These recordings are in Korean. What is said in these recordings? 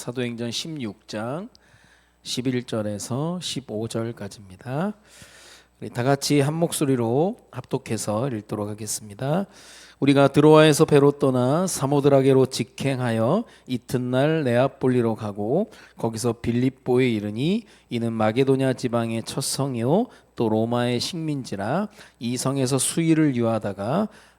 사도행전 16장 11절에서 15절까지입니다. 우리 다 같이 한 목소리로 합독해서 읽도록 하겠습니다. 우리가 드로아에서 배로 떠나 사모드라게로 직행하여 이튿날 네아폴리로 가고 거기서 빌립보에 이르니 이는 마게도냐 지방의 첫 성이요 또 로마의 식민지라 이 성에서 수일을 유하다가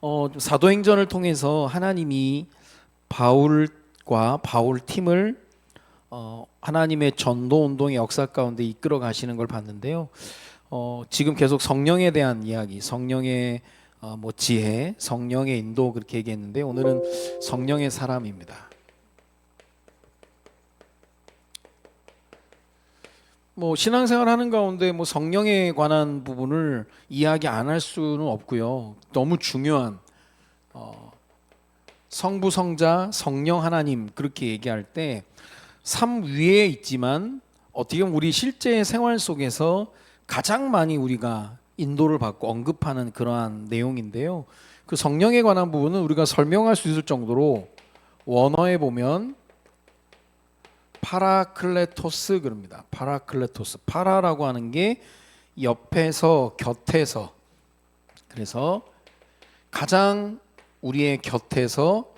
어, 사도행전을 통해서 하나님이 바울과 바울 팀을 어, 하나님의 전도 운동의 역사 가운데 이끌어 가시는 걸 봤는데요. 어, 지금 계속 성령에 대한 이야기, 성령의 어, 뭐 지혜, 성령의 인도 그렇게 얘기했는데 오늘은 성령의 사람입니다. 뭐 신앙생활 하는 가운데 뭐 성령에 관한 부분을 이야기 안 할 수는 없고요. 너무 중요한 어, 성부 성자 성령 하나님 그렇게 얘기할 때 삶 위에 있지만 어떻게 보면 우리 실제 생활 속에서 가장 많이 우리가 인도를 받고 언급하는 그러한 내용인데요. 그 성령에 관한 부분은 우리가 설명할 수 있을 정도로 원어에 보면 파라클레토스 그럽니다. 파라클레토스. 파라라고 하는 게 옆에서 곁에서 그래서 가장 우리의 곁에서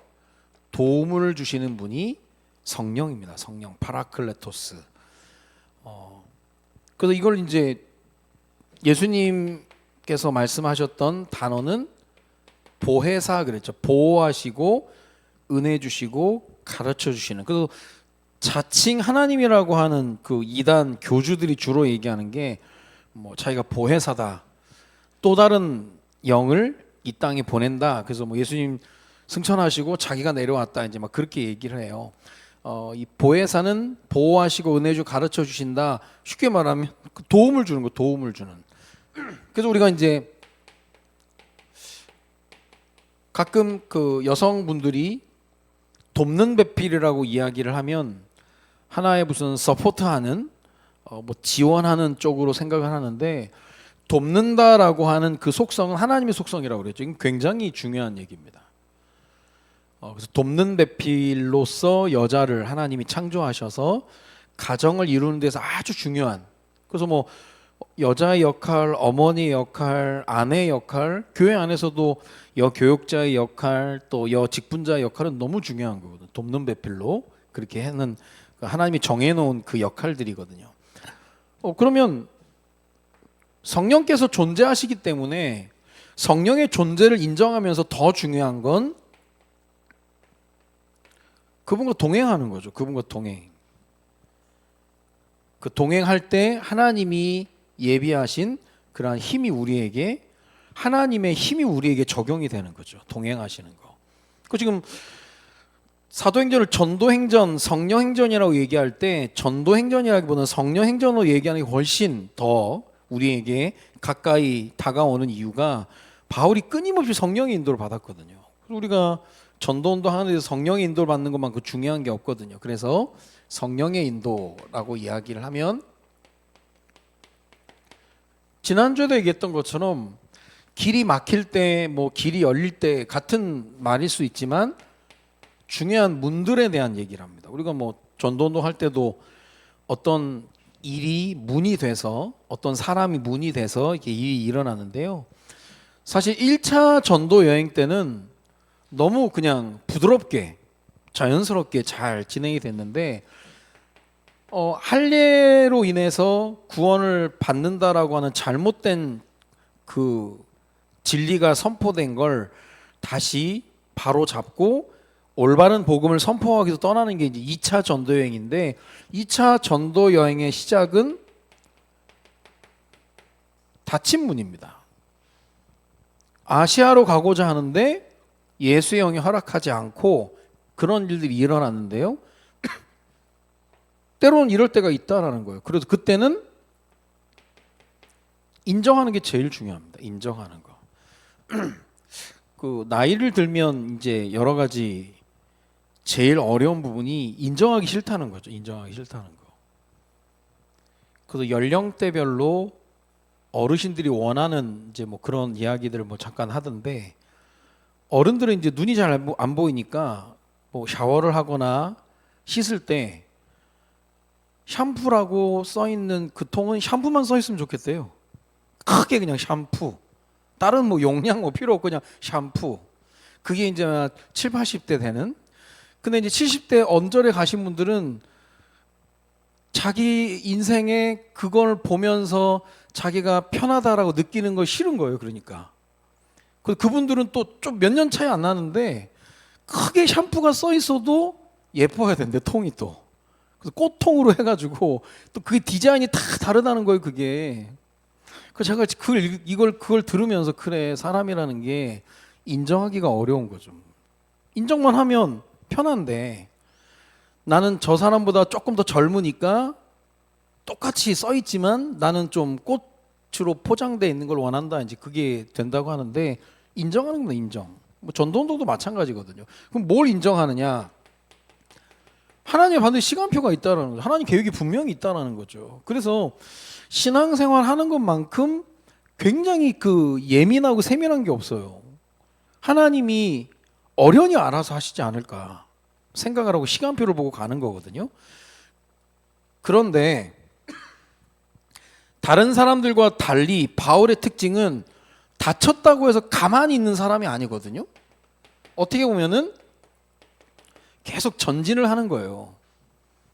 도움을 주시는 분이 성령입니다. 성령 파라클레토스. 어, 그래서 이걸 이제 예수님께서 말씀하셨던 단어는 보혜사 그랬죠. 보호하시고 은혜 주시고 가르쳐 주시는. 그래서 자칭 하나님이라고 하는 그 이단 교주들이 주로 얘기하는 게 뭐 자기가 보혜사다. 또 다른 영을 이 땅에 보낸다. 그래서 뭐 예수님 승천하시고 자기가 내려왔다. 이제 막 그렇게 얘기를 해요. 어, 이 보혜사는 보호하시고 은혜주 가르쳐 주신다. 쉽게 말하면 그 도움을 주는 거, 도움을 주는. 그래서 우리가 이제 가끔 그 여성분들이 돕는 배필이라고 이야기를 하면 하나의 무슨 서포트하는 어, 뭐 지원하는 쪽으로 생각을 하는데 돕는다라고 하는 그 속성은 하나님의 속성이라고 그랬죠. 굉장히 중요한 얘기입니다. 어, 그래서 돕는 배필로서 여자를 하나님이 창조하셔서 가정을 이루는 데서 아주 중요한. 그래서 뭐 여자의 역할, 어머니의 역할, 아내의 역할, 교회 안에서도 여 교육자의 역할, 또 여 직분자의 역할은 너무 중요한 거거든요. 돕는 배필로 그렇게 하는 하나님이 정해놓은 그 역할들이거든요. 어, 그러면 성령께서 존재하시기 때문에 성령의 존재를 인정하면서 더 중요한 건 그분과 동행하는 거죠. 그분과 동행. 그 동행할 때 하나님이 예비하신 그러한 힘이 우리에게 하나님의 힘이 우리에게 적용이 되는 거죠. 동행하시는 거. 그 지금 사도행전을 전도행전, 성령행전이라고 얘기할 때 전도행전이라기보다는 성령행전으로 얘기하는 게 훨씬 더 우리에게 가까이 다가오는 이유가 바울이 끊임없이 성령의 인도를 받았거든요. 우리가 전도운동 하는 데서 성령의 인도를 받는 것만큼 중요한 게 없거든요. 그래서 성령의 인도라고 이야기를 하면 지난주에도 얘기했던 것처럼 길이 막힐 때, 뭐 길이 열릴 때 같은 말일 수 있지만 중요한 문들에 대한 얘기를 합니다. 우리가 뭐 전도운동 할 때도 어떤 일이 문이 돼서 어떤 사람이 문이 돼서 이렇게 일이 일어나는데요. 사실 1차 전도 여행 때는 너무 그냥 부드럽게 자연스럽게 잘 진행이 됐는데 어, 할례로 인해서 구원을 받는다라고 하는 잘못된 그 진리가 선포된 걸 다시 바로 잡고 올바른 복음을 선포하기 위해서 떠나는 게 이제 2차 전도 여행인데 2차 전도 여행의 시작은 닫힌 문입니다. 아시아로 가고자 하는데 예수의 영이 허락하지 않고 그런 일들이 일어났는데요. 때로는 이럴 때가 있다라는 거예요. 그래서 그때는 인정하는 게 제일 중요합니다. 인정하는 거. 그 나이를 들면 이제 여러 가지 제일 어려운 부분이 인정하기 싫다는 거죠. 인정하기 싫다는 거. 그래서 연령대별로 어르신들이 원하는 이제 뭐 그런 이야기들을 뭐 잠깐 하던데 어른들은 이제 눈이 잘 안 보이니까 뭐 샤워를 하거나 씻을 때 샴푸라고 써 있는 그 통은 샴푸만 써 있으면 좋겠대요. 크게 그냥 샴푸. 다른 뭐 용량 뭐 필요 없고 그냥 샴푸. 그게 이제 7, 80대 되는. 근데 이제 70대 언저리 가신 분들은 자기 인생에 그걸 보면서 자기가 편하다라고 느끼는 걸 싫은 거예요. 그러니까. 그 그분들은 또 좀 몇 년 차이 안 나는데 크게 샴푸가 써 있어도 예뻐야 된대 통이 또. 그래서 꽃통으로 해가지고 또 그 디자인이 다 다르다는 거예요. 그게. 그 제가 그걸 이걸 그걸 들으면서 그래 사람이라는 게 인정하기가 어려운 거죠. 인정만 하면 편한데 나는 저 사람보다 조금 더 젊으니까 똑같이 써 있지만 나는 좀 꽃으로 포장돼 있는 걸 원한다. 이제 그게 된다고 하는데 인정하는 건 인정. 뭐 전도운동도 마찬가지거든요. 그럼 뭘 인정하느냐? 하나님 반드시 시간표가 있다라는 거죠. 하나님 계획이 분명히 있다라는 거죠. 그래서 신앙생활 하는 것만큼 굉장히 그 예민하고 세밀한 게 없어요. 하나님이 어련히 알아서 하시지 않을까 생각을 하고 시간표를 보고 가는 거거든요. 그런데 다른 사람들과 달리 바울의 특징은 다쳤다고 해서 가만히 있는 사람이 아니거든요. 어떻게 보면은 계속 전진을 하는 거예요.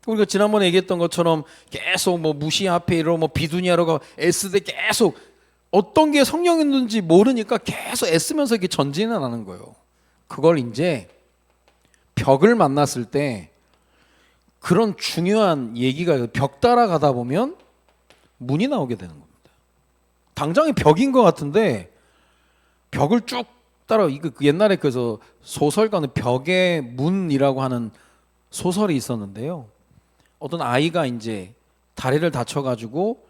우리가 지난번에 얘기했던 것처럼 계속 뭐 무시하페이로 뭐 비두니아로 가 애쓰되 계속 어떤 게 성령이었는지 모르니까 계속 애쓰면서 이렇게 전진을 하는 거예요. 그걸 이제 벽을 만났을 때 그런 중요한 얘기가 벽 따라가다 보면 문이 나오게 되는 겁니다. 당장이 벽인 것 같은데 벽을 쭉 따라 이거 그 옛날에 그래서 소설가는 벽의 문이라고 하는 소설이 있었는데요. 어떤 아이가 이제 다리를 다쳐가지고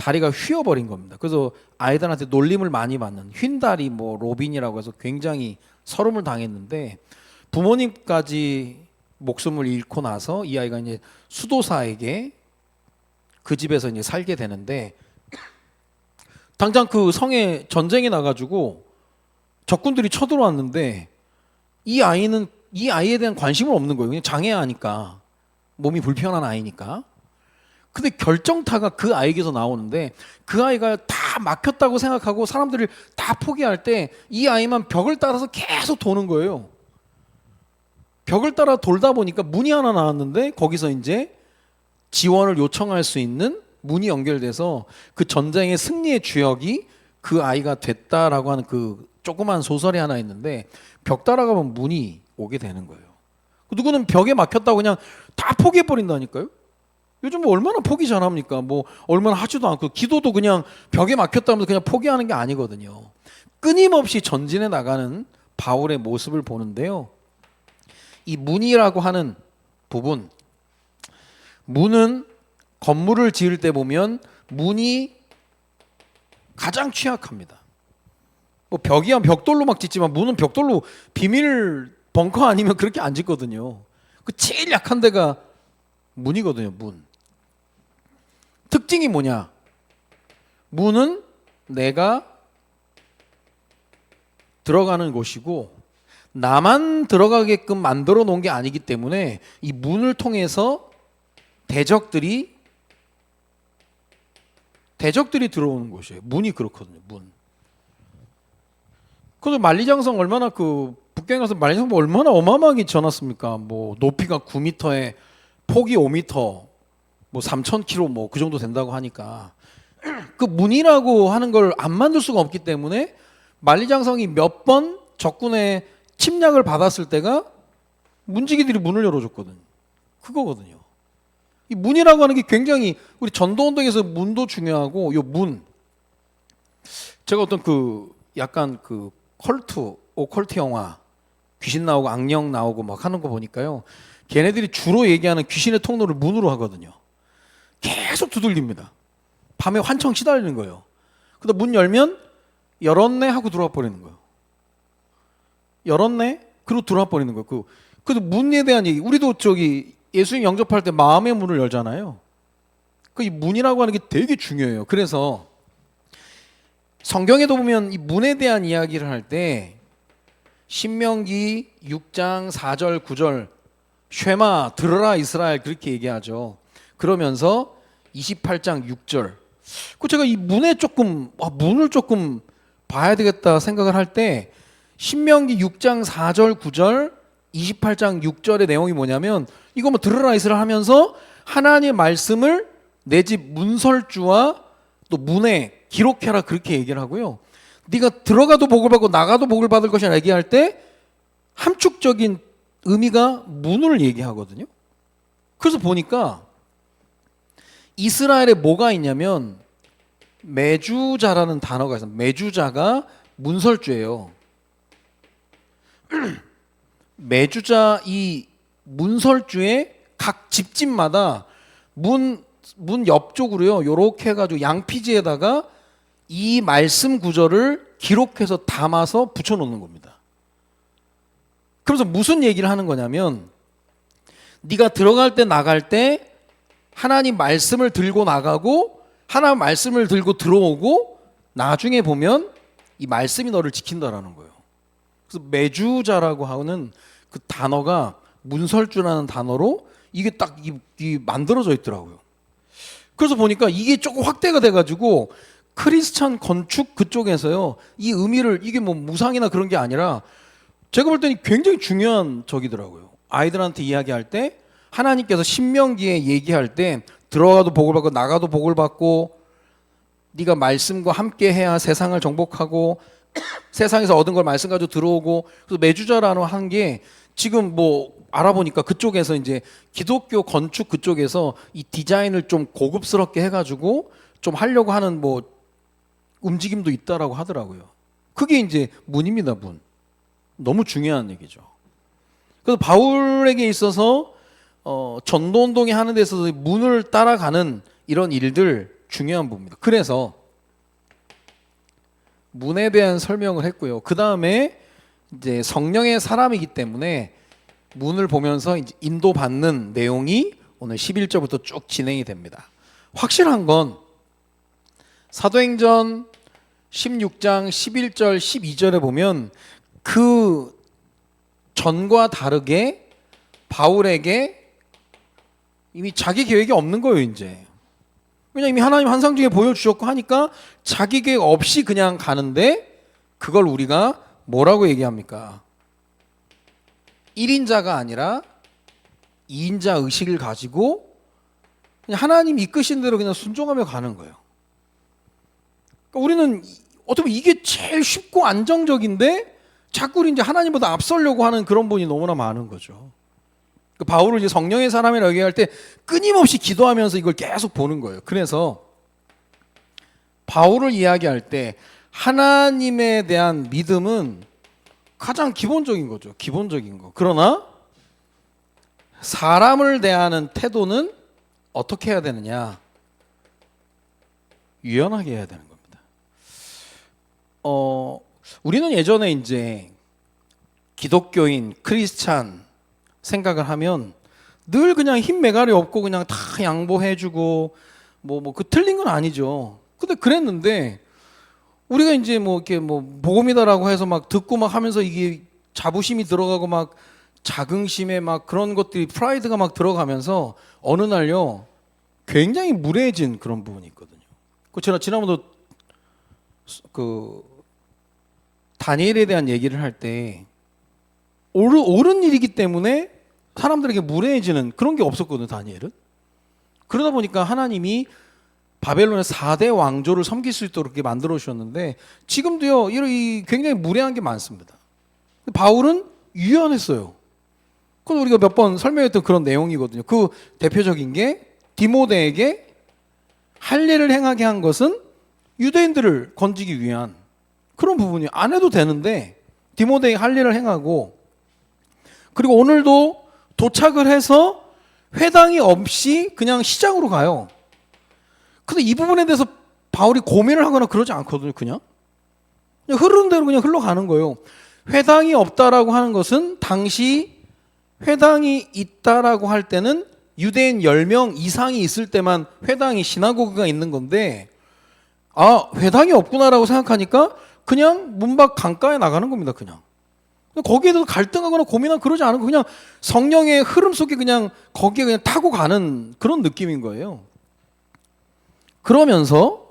다리가 휘어버린 겁니다. 그래서 아이들한테 놀림을 많이 받는 휜다리 뭐 로빈이라고 해서 굉장히 서름을 당했는데 부모님까지 목숨을 잃고 나서 이 아이가 이제 수도사에게 그 집에서 이제 살게 되는데 당장 그 성에 전쟁이 나가지고 적군들이 쳐들어왔는데 이 아이는 이 아이에 대한 관심은 없는 거예요. 그냥 장애아니까 몸이 불편한 아이니까. 근데 결정타가 그 아이에게서 나오는데 그 아이가 다 막혔다고 생각하고 사람들을 다 포기할 때 이 아이만 벽을 따라서 계속 도는 거예요. 벽을 따라 돌다 보니까 문이 하나 나왔는데 거기서 이제 지원을 요청할 수 있는 문이 연결돼서 그 전쟁의 승리의 주역이 그 아이가 됐다라고 하는 그 조그만 소설이 하나 있는데 벽 따라가면 문이 오게 되는 거예요. 누구는 벽에 막혔다고 그냥 다 포기해 버린다니까요. 요즘 뭐 얼마나 포기 잘합니까? 뭐 얼마나 하지도 않고 기도도 그냥 벽에 막혔다면서 그냥 포기하는 게 아니거든요. 끊임없이 전진해 나가는 바울의 모습을 보는데요. 이 문이라고 하는 부분 문은 건물을 지을 때 보면 문이 가장 취약합니다. 뭐 벽이야 벽돌로 막 짓지만 문은 벽돌로 비밀 벙커 아니면 그렇게 안 짓거든요. 그 제일 약한 데가 문이거든요. 문. 특징이 뭐냐? 문은 내가 들어가는 곳이고 나만 들어가게끔 만들어 놓은 게 아니기 때문에 이 문을 통해서 대적들이 대적들이 들어오는 곳이에요. 문이 그렇거든요. 문. 그래서 만리장성 얼마나 그 북경에 가서 만리장성 얼마나 어마어마하게 지어놨습니까? 뭐 높이가 9m에 폭이 5m, 뭐 3,000km 뭐 그 정도 된다고 하니까 그 문이라고 하는 걸 안 만들 수가 없기 때문에 만리장성이 몇 번 적군의 침략을 받았을 때가 문지기들이 문을 열어줬거든. 그거거든요. 이 문이라고 하는 게 굉장히 우리 전도 운동에서 문도 중요하고 요 문. 제가 어떤 그 약간 그 컬트 오컬트 영화 귀신 나오고 악령 나오고 막 하는 거 보니까요. 걔네들이 주로 얘기하는 귀신의 통로를 문으로 하거든요. 계속 두들립니다. 밤에 환청 시달리는 거예요. 그다 문 열면 열었네 하고 들어와 버리는 거예요. 열었네? 그리고 들어와 버리는 거예요. 그 그래도 문에 대한 얘기. 우리도 저기 예수님 영접할 때 마음의 문을 열잖아요. 그 이 문이라고 하는 게 되게 중요해요. 그래서 성경에도 보면 이 문에 대한 이야기를 할 때 신명기 6장 4절 9절 쉐마 들어라 이스라엘 그렇게 얘기하죠. 그러면서 28장 6절 그 제가 이 문에 조금 아, 문을 조금 봐야 되겠다 생각을 할 때 신명기 6장 4절 9절 28장 6절의 내용이 뭐냐면 이거 뭐 들으라 이스라엘 하면서 하나님의 말씀을 내 집 문설주와 또 문에 기록해라 그렇게 얘기를 하고요. 네가 들어가도 복을 받고 나가도 복을 받을 것이라 얘기할 때 함축적인 의미가 문을 얘기하거든요. 그래서 보니까 이스라엘에 뭐가 있냐면 매주자라는 단어가 있어요. 매주자가 문설주예요. 매주자 이 문설주의 각 집집마다 문, 문 옆쪽으로요. 요렇게 해 가지고 양피지에다가 이 말씀 구절을 기록해서 담아서 붙여 놓는 겁니다. 그래서 무슨 얘기를 하는 거냐면 네가 들어갈 때 나갈 때 하나님 말씀을 들고 나가고 하나님 말씀을 들고 들어오고 나중에 보면 이 말씀이 너를 지킨다라는 거예요. 그래서 매주자라고 하는 그 단어가 문설주라는 단어로 이게 딱 이, 이 만들어져 있더라고요. 그래서 보니까 이게 조금 확대가 돼가지고 크리스찬 건축 그쪽에서요 이 의미를 이게 뭐 무상이나 그런 게 아니라 제가 볼 때는 굉장히 중요한 적이더라고요. 아이들한테 이야기할 때 하나님께서 신명기에 얘기할 때 들어가도 복을 받고 나가도 복을 받고 네가 말씀과 함께 해야 세상을 정복하고 세상에서 얻은 걸 말씀 가지고 들어오고 그래서 매주자라는 한 게 지금 뭐 알아보니까 그쪽에서 이제 기독교 건축 그쪽에서 이 디자인을 좀 고급스럽게 해가지고 좀 하려고 하는 뭐 움직임도 있다라고 하더라고요. 그게 이제 문입니다, 문. 너무 중요한 얘기죠. 그래서 바울에게 있어서 어, 전도 운동이 하는 데 있어서 문을 따라가는 이런 일들 중요한 부분입니다. 그래서 문에 대한 설명을 했고요. 그 다음에 이제 성령의 사람이기 때문에 문을 보면서 인도받는 내용이 오늘 11절부터 쭉 진행이 됩니다. 확실한 건 사도행전 16장 11절 12절에 보면 그 전과 다르게 바울에게 이미 자기 계획이 없는 거예요, 이제. 그냥 이미 하나님 환상 중에 보여주셨고 하니까 자기 계획 없이 그냥 가는데 그걸 우리가 뭐라고 얘기합니까? 1인자가 아니라 2인자 의식을 가지고 그냥 하나님 이끄신 대로 그냥 순종하며 가는 거예요. 그러니까 우리는 어떻게 보면 이게 제일 쉽고 안정적인데 자꾸 이제 하나님보다 앞서려고 하는 그런 분이 너무나 많은 거죠. 그 바울을 이제 성령의 사람이라고 얘기할 때 끊임없이 기도하면서 이걸 계속 보는 거예요. 그래서 바울을 이야기할 때 하나님에 대한 믿음은 가장 기본적인 거죠. 기본적인 거. 그러나 사람을 대하는 태도는 어떻게 해야 되느냐? 유연하게 해야 되는 겁니다. 어, 우리는 예전에 이제 기독교인 크리스찬 생각을 하면 늘 그냥 힘 매가리 없고 그냥 다 양보해주고 뭐 뭐 그 틀린 건 아니죠. 근데 그랬는데 우리가 이제 뭐 이렇게 뭐 복음이다라고 해서 막 듣고 막 하면서 이게 자부심이 들어가고 막 자긍심에 막 그런 것들이 프라이드가 막 들어가면서 어느 날요 굉장히 무례해진 그런 부분이 있거든요. 그 제가 지난번도 그 다니엘에 대한 얘기를 할 때 옳은, 옳은 일이기 때문에 사람들에게 무례해지는 그런 게 없었거든요, 다니엘은. 그러다 보니까 하나님이 바벨론의 4대 왕조를 섬길 수 있도록 이렇게 만들어 주셨는데 지금도요, 이 굉장히 무례한 게 많습니다. 바울은 유연했어요. 그건 우리가 몇 번 설명했던 그런 내용이거든요. 그 대표적인 게 디모데에게 할례를 행하게 한 것은 유대인들을 건지기 위한 그런 부분이 안 해도 되는데 디모데에게 할례를 행하고 그리고 오늘도 도착을 해서 회당이 없이 그냥 시장으로 가요. 근데 이 부분에 대해서 바울이 고민을 하거나 그러지 않거든요, 그냥. 그냥 흐르는 대로 그냥 흘러가는 거예요. 회당이 없다라고 하는 것은 당시 회당이 있다라고 할 때는 유대인 10명 이상이 있을 때만 회당이 시나고그가 있는 건데 아, 회당이 없구나라고 생각하니까 그냥 문 밖 강가에 나가는 겁니다, 그냥. 거기에 대해서 갈등하거나 고민하거나 그러지 않고 그냥 성령의 흐름 속에 그냥 거기에 그냥 타고 가는 그런 느낌인 거예요. 그러면서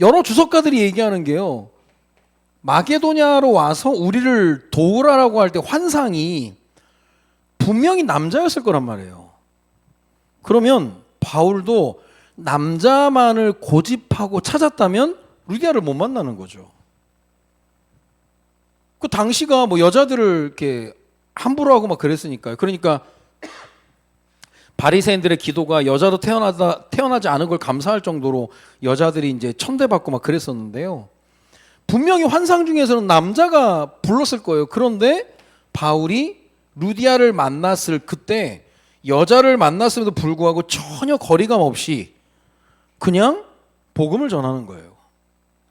여러 주석가들이 얘기하는 게요. 마게도냐로 와서 우리를 도우라라고 할 때 환상이 분명히 남자였을 거란 말이에요. 그러면 바울도 남자만을 고집하고 찾았다면 루디아를 못 만나는 거죠. 그 당시가 뭐 여자들을 이렇게 함부로 하고 막 그랬으니까요. 그러니까 바리새인들의 기도가 여자도 태어나다 태어나지 않은 걸 감사할 정도로 여자들이 이제 천대받고 막 그랬었는데요. 분명히 환상 중에서는 남자가 불렀을 거예요. 그런데 바울이 루디아를 만났을 그때 여자를 만났음에도 불구하고 전혀 거리감 없이 그냥 복음을 전하는 거예요.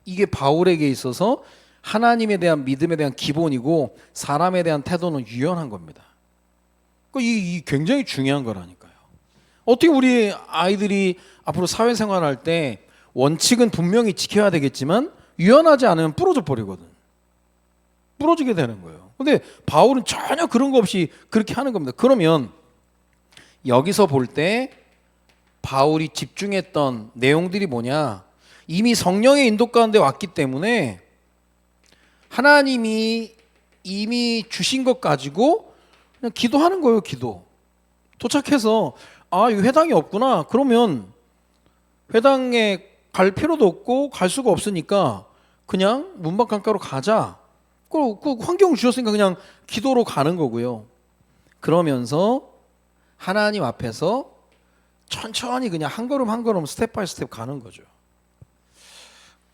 이게 바울에게 있어서 하나님에 대한 믿음에 대한 기본이고 사람에 대한 태도는 유연한 겁니다. 그 이, 이 굉장히 중요한 거라니까요. 어떻게 우리 아이들이 앞으로 사회생활 할 때 원칙은 분명히 지켜야 되겠지만 유연하지 않으면 부러져 버리거든. 부러지게 되는 거예요. 근데 바울은 전혀 그런 거 없이 그렇게 하는 겁니다. 그러면 여기서 볼 때 바울이 집중했던 내용들이 뭐냐? 이미 성령의 인도 가운데 왔기 때문에 하나님이 이미 주신 것 가지고 그냥 기도하는 거예요, 기도. 도착해서 아, 이 회당이 없구나. 그러면 회당에 갈 필요도 없고 갈 수가 없으니까 그냥 문밖 강가로 가자. 그, 그 환경을 주셨으니까 그냥 기도로 가는 거고요. 그러면서 하나님 앞에서 천천히 그냥 한 걸음 한 걸음 스텝 바이 스텝 가는 거죠.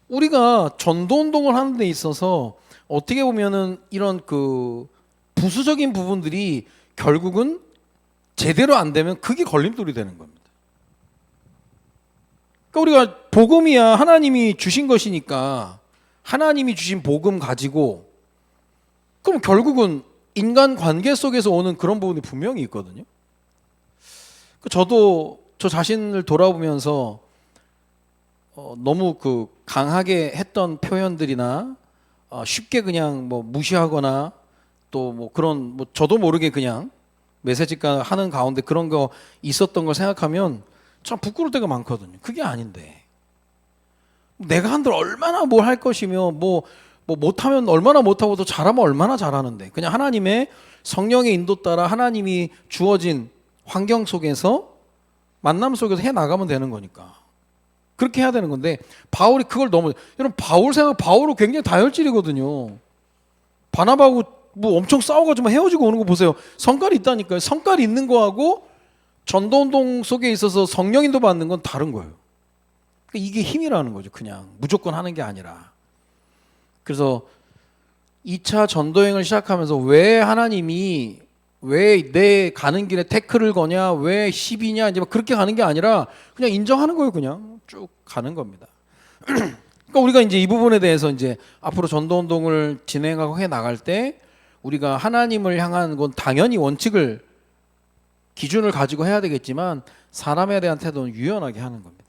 우리가 전도 운동을 하는 데 있어서 어떻게 보면은 이런 그 부수적인 부분들이 결국은 제대로 안 되면 그게 걸림돌이 되는 겁니다. 그러니까 우리가 복음이야 하나님이 주신 것이니까 하나님이 주신 복음 가지고 그럼 결국은 인간 관계 속에서 오는 그런 부분이 분명히 있거든요. 그 저도 저 자신을 돌아보면서 어, 너무 그 강하게 했던 표현들이나 어, 쉽게 그냥 뭐 무시하거나 또 뭐 그런 뭐 저도 모르게 그냥 메시지가 하는 가운데 그런 거 있었던 걸 생각하면 참 부끄러울 때가 많거든요. 그게 아닌데. 내가 한들 얼마나 뭘 할 것이며 뭐, 뭐 못하면 얼마나 못하고 또 잘하면 얼마나 잘하는데. 그냥 하나님의 성령의 인도 따라 하나님이 주어진 환경 속에서 만남 속에서 해 나가면 되는 거니까 그렇게 해야 되는 건데 바울이 그걸 너무 여러분 바울 생각 바울은 굉장히 다혈질이거든요. 바나바하고 뭐 엄청 싸워가지고 헤어지고 오는 거 보세요. 성깔이 있다니까요. 성깔이 있는 거하고 전도운동 속에 있어서 성령인도 받는 건 다른 거예요. 그러니까 이게 힘이라는 거죠. 그냥 무조건 하는 게 아니라. 그래서 2차 전도행을 시작하면서 왜 하나님이 왜 내 가는 길에 태클을 거냐, 왜 10이냐, 이제 막 그렇게 가는 게 아니라 그냥 인정하는 거예요. 그냥 쭉 가는 겁니다. 그러니까 우리가 이제 이 부분에 대해서 이제 앞으로 전도 운동을 진행하고 해 나갈 때 우리가 하나님을 향한 건 당연히 원칙을 기준을 가지고 해야 되겠지만 사람에 대한 태도는 유연하게 하는 겁니다.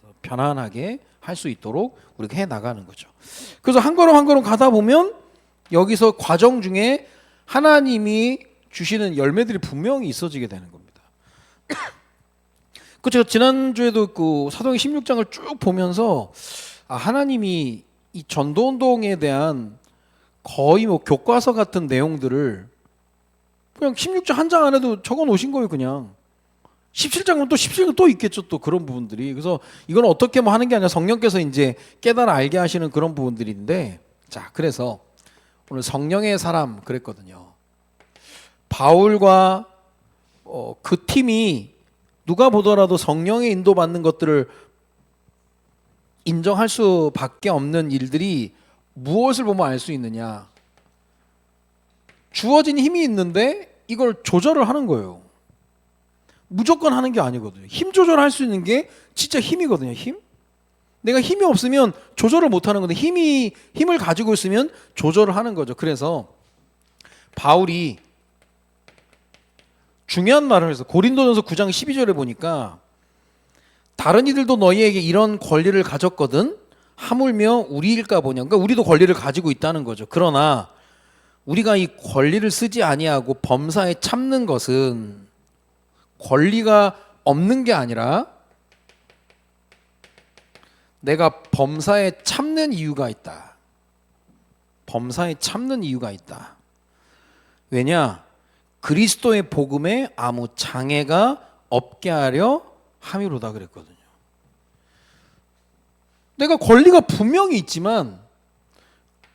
그래서 편안하게 할 수 있도록 우리가 해 나가는 거죠. 그래서 한 걸음 한 걸음 가다 보면 여기서 과정 중에 하나님이 주시는 열매들이 분명히 있어지게 되는 겁니다. 그 제가 지난주에도 그 사도행 16장을 쭉 보면서 아 하나님이 이 전도 운동에 대한 거의 뭐 교과서 같은 내용들을 그냥 16장 한 장 안에도 적어 놓으신 거예요, 그냥. 17장은 또 17장 또 있겠죠, 또 그런 부분들이. 그래서 이건 어떻게 뭐 하는 게 아니라 성령께서 이제 깨달아 알게 하시는 그런 부분들인데, 자, 그래서 오늘 성령의 사람 그랬거든요. 바울과 어, 그 팀이 누가 보더라도 성령의 인도받는 것들을 인정할 수밖에 없는 일들이 무엇을 보면 알 수 있느냐? 주어진 힘이 있는데 이걸 조절을 하는 거예요. 무조건 하는 게 아니거든요. 힘 조절할 수 있는 게 진짜 힘이거든요. 힘. 내가 힘이 없으면 조절을 못 하는 건데 힘이 힘을 가지고 있으면 조절을 하는 거죠. 그래서 바울이 중요한 말을 해서 고린도전서 9장 12절에 보니까 다른 이들도 너희에게 이런 권리를 가졌거든 하물며 우리일까 보냐. 그러니까 우리도 권리를 가지고 있다는 거죠. 그러나 우리가 이 권리를 쓰지 아니하고 범사에 참는 것은 권리가 없는 게 아니라 내가 범사에 참는 이유가 있다. 범사에 참는 이유가 있다. 왜냐? 그리스도의 복음에 아무 장애가 없게 하려 함이로다 그랬거든요. 내가 권리가 분명히 있지만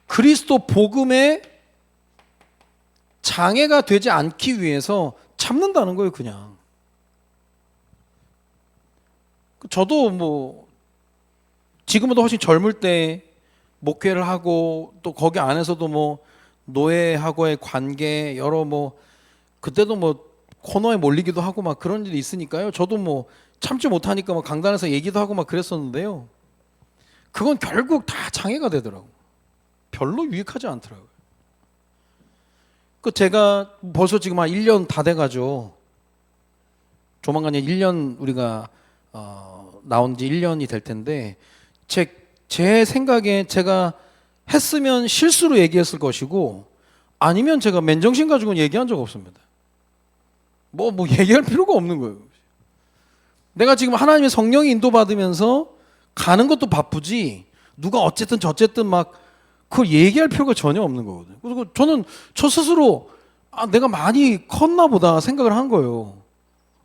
그리스도 복음에 장애가 되지 않기 위해서 참는다는 거예요, 그냥. 저도 뭐 지금보다 훨씬 젊을 때 목회를 하고 또 거기 안에서도 뭐 노예하고의 관계 여러 뭐 그때도 뭐 코너에 몰리기도 하고 막 그런 일이 있으니까요. 저도 뭐 참지 못하니까 뭐 강단에서 얘기도 하고 막 그랬었는데요. 그건 결국 다 장애가 되더라고. 별로 유익하지 않더라고요. 그 제가 벌써 지금 한 1년 다 돼가죠. 조만간 이제 1년 우리가 어, 나온 지 1년이 될 텐데 제, 제 생각에 제가 했으면 실수로 얘기했을 것이고 아니면 제가 맨정신 가지고는 얘기한 적 없습니다. 뭐, 뭐 얘기할 필요가 없는 거예요. 내가 지금 하나님의 성령이 인도받으면서 가는 것도 바쁘지 누가 어쨌든 저쨌든 막 그걸 얘기할 필요가 전혀 없는 거거든요. 그리고 저는 저 스스로 아, 내가 많이 컸나 보다 생각을 한 거예요.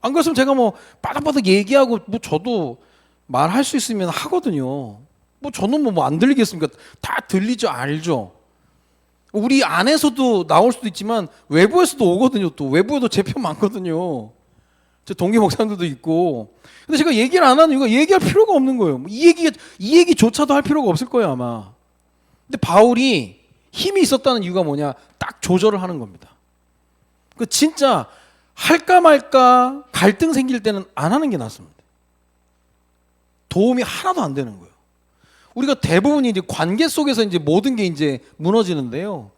안 그랬으면 제가 뭐 바닥바닥 얘기하고 뭐 저도 말할 수 있으면 하거든요. 뭐 저는 뭐 안 들리겠습니까? 다 들리죠, 알죠. 우리 안에서도 나올 수도 있지만 외부에서도 오거든요. 또 외부에도 제표 많거든요. 제 동기 목사님들도 있고. 근데 제가 얘기를 안 하는 이유가 얘기할 필요가 없는 거예요. 뭐이 얘기 이 얘기조차도 할 필요가 없을 거예요 아마. 근데 바울이 힘이 있었다는 이유가 뭐냐? 딱 조절을 하는 겁니다. 그 진짜 할까 말까 갈등 생길 때는 안 하는 게 낫습니다. 도움이 하나도 안 되는 거예요. 우리가 대부분이 이제 관계 속에서 이제 모든 게 이제 무너지는데요.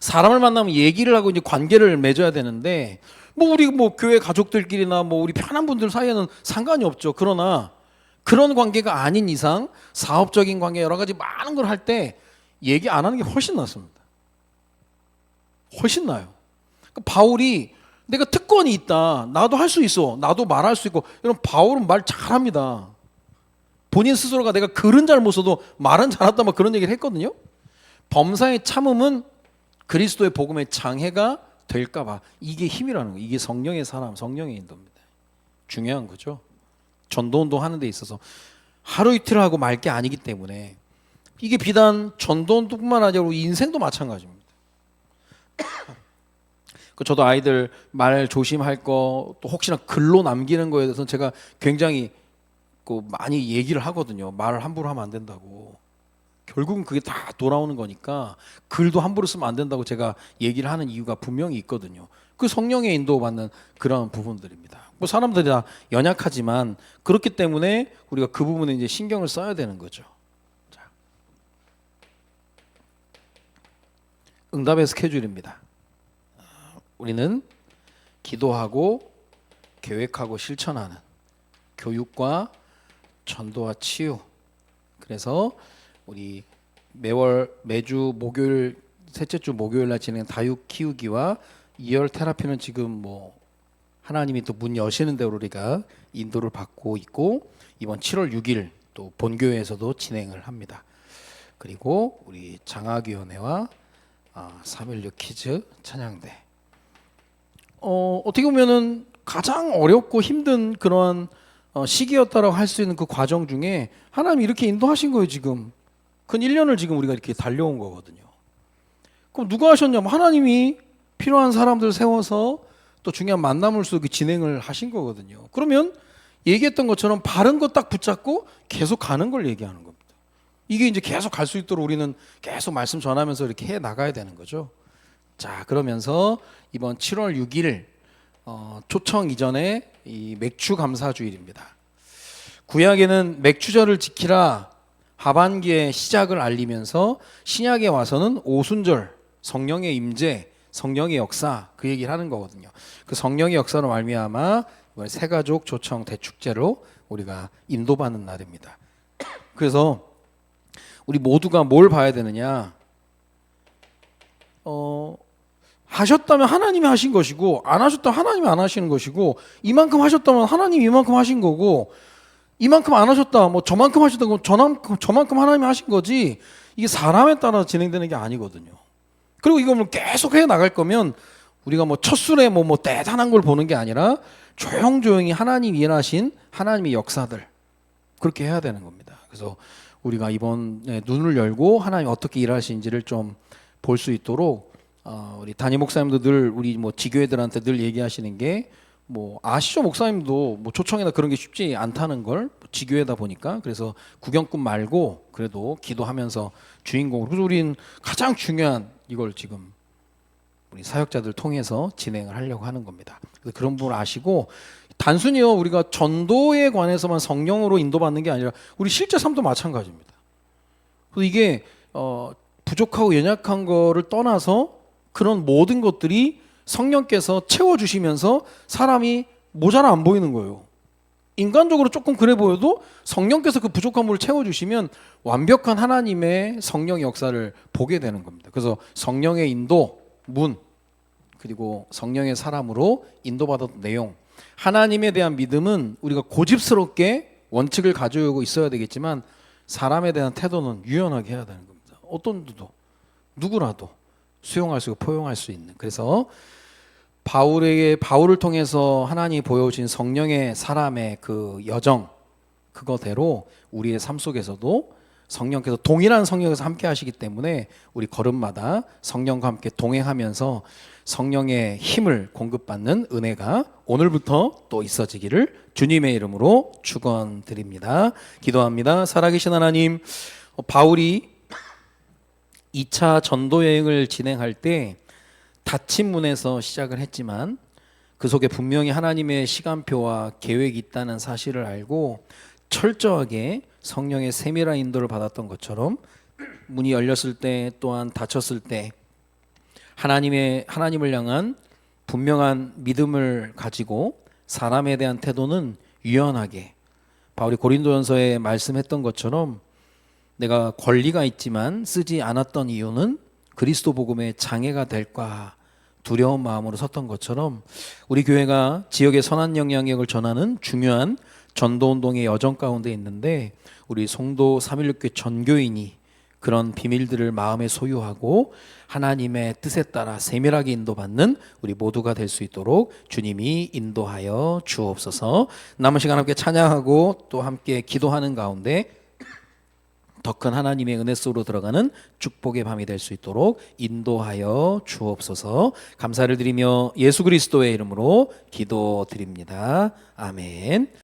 사람을 만나면 얘기를 하고 이제 관계를 맺어야 되는데 뭐 우리 뭐 교회 가족들끼리나 뭐 우리 편한 분들 사이에는 상관이 없죠. 그러나 그런 관계가 아닌 이상 사업적인 관계 여러 가지 많은 걸 할 때 얘기 안 하는 게 훨씬 낫습니다. 훨씬 나요. 그 바울이 내가 특권이 있다. 나도 할 수 있어. 나도 말할 수 있고. 여러분 바울은 말 잘합니다. 본인 스스로가 내가 글은 잘 못 써도 말은 잘한다 막 그런 얘기를 했거든요. 범사의 참음은 그리스도의 복음의 장애가 될까봐 이게 힘이라는 거예요. 이게 성령의 사람, 성령의 인도입니다. 중요한 거죠. 전도 운동 하는 데 있어서 하루 이틀 하고 말 게 아니기 때문에 이게 비단 전도 운동뿐만 아니라 우리 인생도 마찬가지입니다. 그 저도 아이들 말 조심할 거 또 혹시나 글로 남기는 거에 대해서 제가 굉장히 그 많이 얘기를 하거든요. 말을 함부로 하면 안 된다고. 결국은 그게 다 돌아오는 거니까 글도 함부로 쓰면 안 된다고 제가 얘기를 하는 이유가 분명히 있거든요. 그 성령의 인도받는 그런 부분들입니다. 뭐 사람들이 다 연약하지만 그렇기 때문에 우리가 그 부분에 이제 신경을 써야 되는 거죠. 자. 응답의 스케줄입니다. 우리는 기도하고 계획하고 실천하는 교육과 전도와 치유. 그래서 우리 매월 매주 목요일 셋째 주 목요일 날 진행 다육 키우기와 이열 테라피는 지금 뭐 하나님이 또 문 여시는 대로 우리가 인도를 받고 있고 이번 7월 6일 또 본교회에서도 진행을 합니다. 그리고 우리 장학위원회와 아, 316 키즈 찬양대. 어, 어떻게 보면은 가장 어렵고 힘든 그러한 어, 시기였다라고 할 수 있는 그 과정 중에 하나님이 이렇게 인도하신 거예요 지금. 근 1년을 지금 우리가 이렇게 달려온 거거든요. 그럼 누가 하셨냐면 하나님이 필요한 사람들 세워서 또 중요한 만남을 수 진행을 하신 거거든요. 그러면 얘기했던 것처럼 바른 거 딱 붙잡고 계속 가는 걸 얘기하는 겁니다. 이게 이제 계속 갈 수 있도록 우리는 계속 말씀 전하면서 이렇게 해 나가야 되는 거죠. 자 그러면서 이번 7월 6일 어, 초청 이전에 이 맥주 감사 주일입니다. 구약에는 맥주절을 지키라 하반기의 시작을 알리면서 신약에 와서는 오순절 성령의 임재 성령의 역사 그 얘기를 하는 거거든요. 그 성령의 역사로 말미암아 이번에 새가족 조청 대축제로 우리가 인도받는 날입니다. 그래서 우리 모두가 뭘 봐야 되느냐? 어 하셨다면 하나님이 하신 것이고 안 하셨다면 하나님이 안 하시는 것이고 이만큼 하셨다면 하나님이 이만큼 하신 거고 이만큼 안 하셨다 뭐 저만큼 하셨다고 저만큼 저만큼 하나님이 하신 거지 이게 사람에 따라 진행되는 게 아니거든요. 그리고 이걸 뭐 계속 해 나갈 거면 우리가 뭐 첫술에 뭐, 뭐 대단한 걸 보는 게 아니라 조용조용히 하나님 일하신 하나님의 역사들 그렇게 해야 되는 겁니다. 그래서 우리가 이번에 눈을 열고 하나님 어떻게 일하시는지를 좀 볼 수 있도록 어, 우리 담임 목사님도 늘 우리 뭐 지교회들한테 늘 얘기하시는 게 뭐 아시죠 목사님도 뭐 초청이나 그런 게 쉽지 않다는 걸 지교회다 보니까 그래서 구경꾼 말고 그래도 기도하면서 주인공으로 그래서 우리는 가장 중요한 이걸 지금 우리 사역자들 통해서 진행을 하려고 하는 겁니다. 그래서 그런 부분을 아시고 단순히요 우리가 전도에 관해서만 성령으로 인도받는 게 아니라 우리 실제 삶도 마찬가지입니다. 그래서 이게 어, 부족하고 연약한 거를 떠나서 그런 모든 것들이 성령께서 채워주시면서 사람이 모자라 안 보이는 거예요. 인간적으로 조금 그래 보여도 성령께서 그 부족한 물을 채워주시면 완벽한 하나님의 성령의 역사를 보게 되는 겁니다. 그래서 성령의 인도, 문, 그리고 성령의 사람으로 인도받았던 내용, 하나님에 대한 믿음은 우리가 고집스럽게 원칙을 가지고 있어야 되겠지만 사람에 대한 태도는 유연하게 해야 되는 겁니다. 어떤 누도 누구라도 수용할 수 있고 포용할 수 있는. 그래서 바울에게 바울을 통해서 하나님이 보여주신 성령의 사람의 그 여정 그거대로 우리의 삶 속에서도 성령께서 동일한 성령에서 함께 하시기 때문에 우리 걸음마다 성령과 함께 동행하면서 성령의 힘을 공급받는 은혜가 오늘부터 또 있어지기를 주님의 이름으로 축원드립니다. 기도합니다. 살아계신 하나님, 어, 바울이 2차 전도 여행을 진행할 때 닫힌 문에서 시작을 했지만 그 속에 분명히 하나님의 시간표와 계획이 있다는 사실을 알고 철저하게 성령의 세밀한 인도를 받았던 것처럼 문이 열렸을 때 또한 닫혔을 때 하나님의 하나님을 향한 분명한 믿음을 가지고 사람에 대한 태도는 유연하게 바울이 고린도전서에 말씀했던 것처럼 내가 권리가 있지만 쓰지 않았던 이유는 그리스도 복음의 장애가 될까 두려운 마음으로 섰던 것처럼 우리 교회가 지역의 선한 영향력을 전하는 중요한 전도 운동의 여정 가운데 있는데 우리 송도 316교 전교인이 그런 비밀들을 마음에 소유하고 하나님의 뜻에 따라 세밀하게 인도받는 우리 모두가 될 수 있도록 주님이 인도하여 주옵소서. 남은 시간 함께 찬양하고 또 함께 기도하는 가운데 더 큰 하나님의 은혜 속으로 들어가는 축복의 밤이 될 수 있도록 인도하여 주옵소서. 감사를 드리며 예수 그리스도의 이름으로 기도드립니다. 아멘.